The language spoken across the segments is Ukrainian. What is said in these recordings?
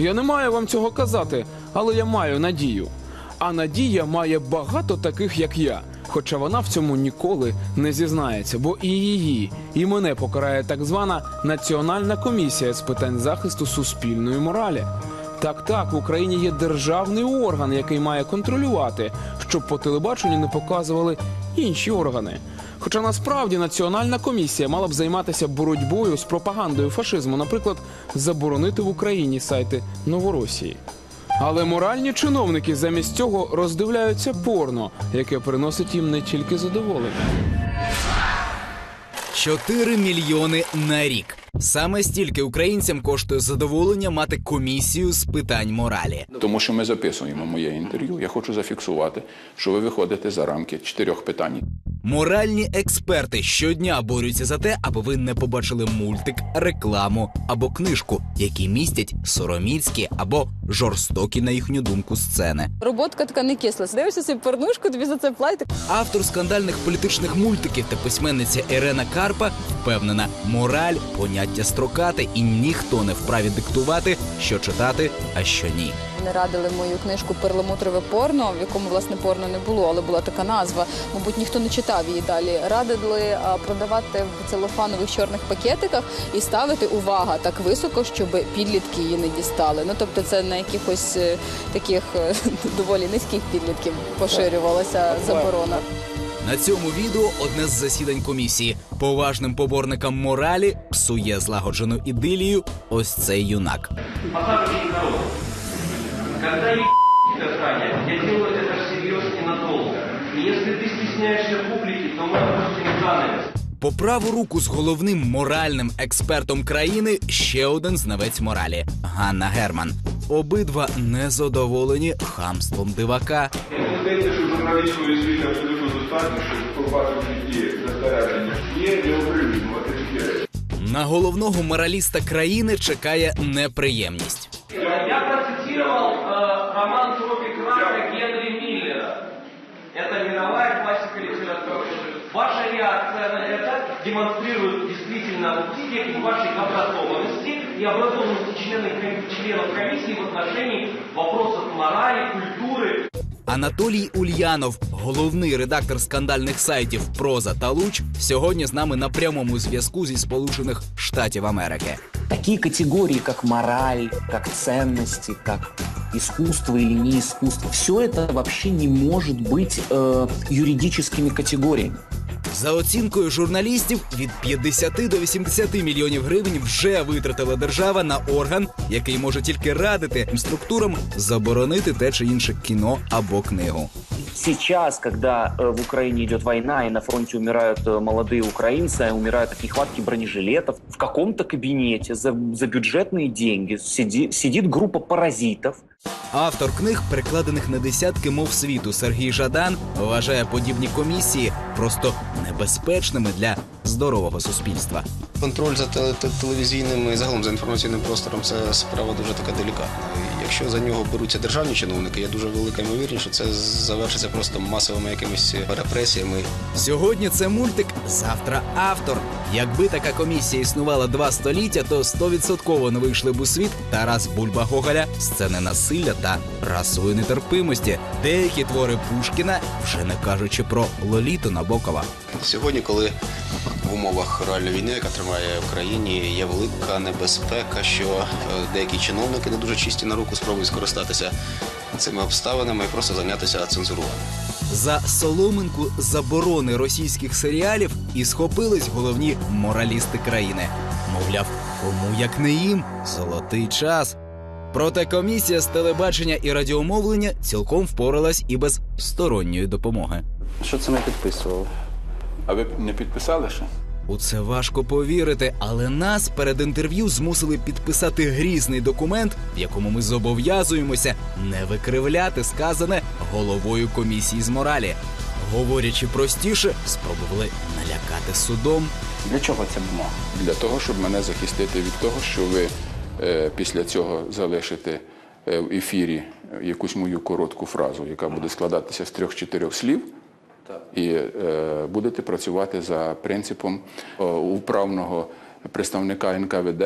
Я не маю вам цього казати, але я маю надію. А надія має багато таких, як я. Хоча вона в цьому ніколи не зізнається, бо і її, і мене покарає так звана Національна комісія з питань захисту суспільної моралі. Так, так, в Україні є державний орган, який має контролювати, щоб по телебаченню не показували інші органи. Хоча насправді національна комісія мала б займатися боротьбою з пропагандою фашизму, наприклад, заборонити в Україні сайти Новоросії. Але моральні чиновники замість цього роздивляються порно, яке приносить їм не тільки задоволення. 4 мільйони на рік. Саме стільки українцям коштує задоволення мати комісію з питань моралі. Тому що ми записуємо моє інтерв'ю. Я хочу зафіксувати, що ви виходите за рамки чотирьох питань. Моральні експерти щодня борються за те, аби ви не побачили мультик, рекламу або книжку, які містять сороміцькі або жорстокі, на їхню думку, сцени. Роботка така не кисла. Дивишся собі порнушку, тобі за це платять. Автор скандальних політичних мультиків та письменниця Ірена Карпа впевнена, мораль поняття строкате, і ніхто не вправі диктувати, що читати, а що ні. Вони радили мою книжку Перламутрове порно, в якому власне порно не було, але була така назва. Мабуть, ніхто не читав її далі. Радили а, продавати в целофанових чорних пакетиках і ставити увага так високо, щоб підлітки її не дістали. Ну тобто, це на якихось е, таких е, доволі низьких підлітків поширювалася заборона. На цьому відео одне з засідань комісії. Поважним поборникам моралі псує злагоджену ідилію ось цей юнак. Посадочный народ. Когда я Казани, я делаю это всерьез и надолго. И если ты стесняешься публики, то мы опустим занавес. По праву руку з головним моральним експертом країни ще один знавець моралі Ганна Герман. Обидва незадоволені хамством дивака. Мені здається, що журналістської освіти абсолютно достатньо, щоб побачити ті застереження. Є не оприлюднювати такі речі. На головного мораліста країни чекає неприємність. Я процитировал э, роман «Тропик рака» Генри Миллера. Это мировая классика литературы. Ваша реакция на это демонстрирует действительно степень вашей образованности и образованности членов, членов комиссии в отношении вопросов морали, культуры, Анатолій Ульянов, головний редактор скандальних сайтів Проза та Луч, сьогодні з нами на прямому зв'язку зі Сполучених Штатів Америки. Такие категории, как мораль, как ценности, как искусство или не искусство, все это вообще не может быть э, юридическими категориями. За оцінкою журналістів, від 50 до 80 мільйонів гривень вже витратила держава на орган, який може тільки радити структурам заборонити те чи інше кіно або книгу. Сейчас, когда э, в Украине идет война и на фронте умирают э, молодые украинцы, умирают от нехватки бронежилетов, в каком-то кабинете за, за бюджетные деньги сиди- сидит группа паразитов, Автор книг, перекладених на десятки мов світу, Сергій Жадан вважає подібні комісії просто небезпечними для здорового суспільства. Контроль за теле- телевізійним і загалом за інформаційним простором це справа дуже така делікатна. І якщо за нього беруться державні чиновники, є дуже велика ймовірність, що це завершиться просто масовими якимись репресіями. Сьогодні це мультик, завтра автор. Якби така комісія існувала два століття, то стовідсотково не вийшли б у світ Тарас Бульба Гоголя, сцени насилля та расової нетерпимості. Деякі твори Пушкіна, вже не кажучи про Лоліту Набокова. Сьогодні, коли в умовах реальної війни, яка тримає в країні, є велика небезпека, що е, деякі чиновники не дуже чисті на руку спробують скористатися цими обставинами і просто зайнятися цензуруванням. За соломинку заборони російських серіалів і схопились головні моралісти країни. Мовляв, кому як не їм золотий час. Проте комісія з телебачення і радіомовлення цілком впоралась і без сторонньої допомоги. Що це ми підписували? А ви не підписали ще? У це важко повірити, але нас перед інтерв'ю змусили підписати грізний документ, в якому ми зобов'язуємося не викривляти сказане головою комісії з моралі. Говорячи простіше, спробували налякати судом. Для чого ця бумага? Для того, щоб мене захистити від того, що ви е, після цього залишите е, в ефірі якусь мою коротку фразу, яка буде складатися з трьох-чотирьох слів, і е, будете працювати за принципом е, управного представника НКВД,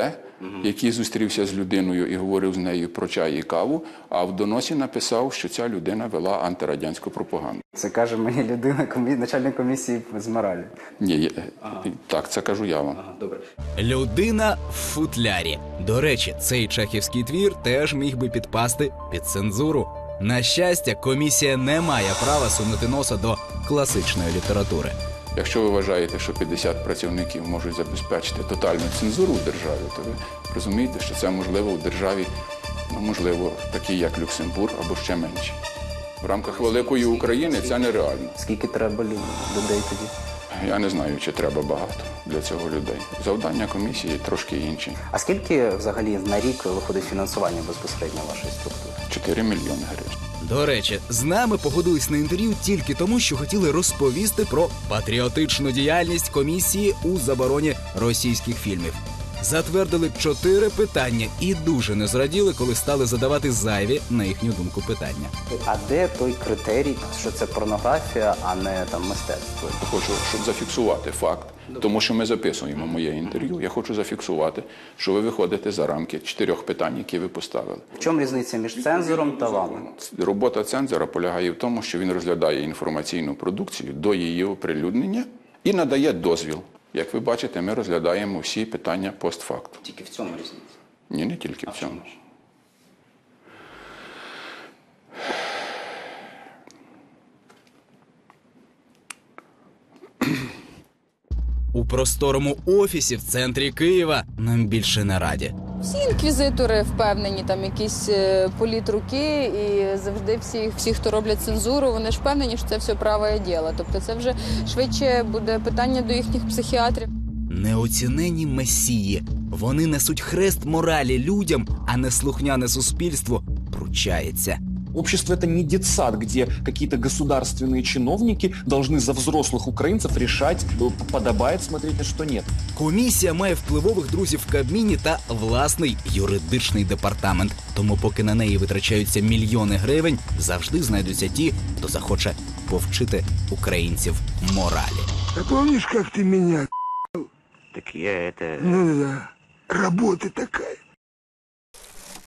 який зустрівся з людиною і говорив з нею про чай і каву, а в доносі написав, що ця людина вела антирадянську пропаганду. Це каже мені людина, комі... начальник комісії з моралі. Ні, є- так, це кажу я вам. Добре. Людина в футлярі. До речі, цей чехівський твір теж міг би підпасти під цензуру. На щастя, комісія не має права сунути носа до класичної літератури. Якщо ви вважаєте, що 50 працівників можуть забезпечити тотальну цензуру в державі, то ви розумієте, що це можливо в державі, ну можливо, такій як Люксембург або ще менші. В рамках великої України це нереально. Скільки треба людей тоді? Я не знаю, чи треба багато для цього людей. Завдання комісії трошки інші. А скільки взагалі на рік виходить фінансування безпосередньо вашої структури? 4 мільйони гривень. До речі, з нами погодились на інтерв'ю тільки тому, що хотіли розповісти про патріотичну діяльність комісії у забороні російських фільмів. Затвердили чотири питання і дуже не зраділи, коли стали задавати зайві, на їхню думку, питання. А де той критерій, що це порнографія, а не там мистецтво? Хочу, щоб зафіксувати факт, тому що ми записуємо моє інтерв'ю. Я хочу зафіксувати, що ви виходите за рамки чотирьох питань, які ви поставили. В чому різниця між цензором та вами? Робота цензора полягає в тому, що він розглядає інформаційну продукцію до її оприлюднення і надає дозвіл. Як ви бачите, ми розглядаємо всі питання постфакту. Тільки в цьому різниця. Ні, не тільки в цьому. У просторому офісі в центрі Києва нам більше не раді. Всі інквізитори впевнені, там якісь політ руки, і завжди всі, всі, хто роблять цензуру, вони ж впевнені, що це все праве діло. Тобто це вже швидше буде питання до їхніх психіатрів. Неоцінені месії. Вони несуть хрест моралі людям, а неслухняне суспільство пручається. Общество это не детсад, где какие-то государственные чиновники должны за взрослых украинцев решать, э, подобает смотреть, а что нет. Комісія має впливових друзів в Кабміні та власний юридичний департамент. Тому, поки на неї витрачаються мільйони гривень, завжди знайдуться ті, хто захоче повчити українців моралі. А помнишь, как ты меня Так я это... Ну да, работа такая.